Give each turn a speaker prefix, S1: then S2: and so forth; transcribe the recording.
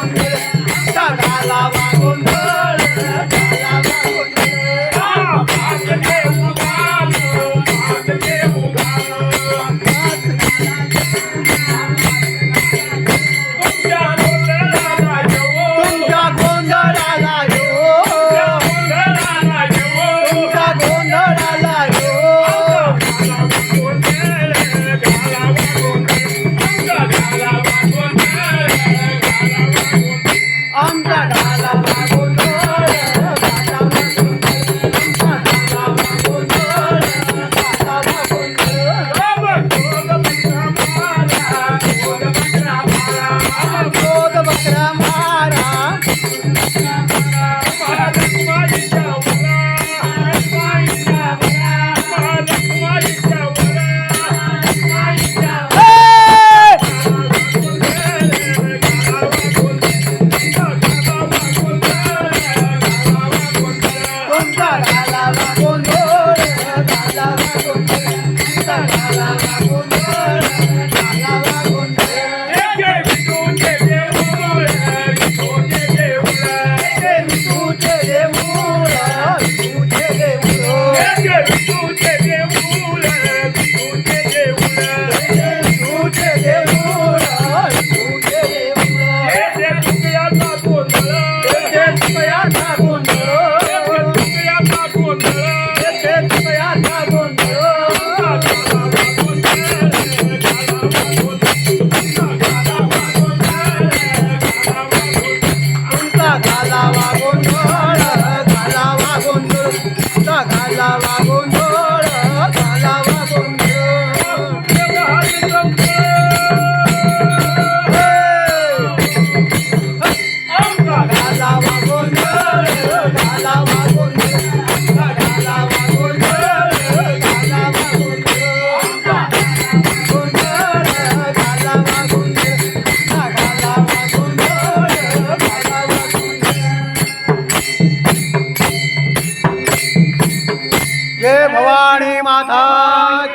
S1: கொண்டு தடாலா જય ભવાની માતા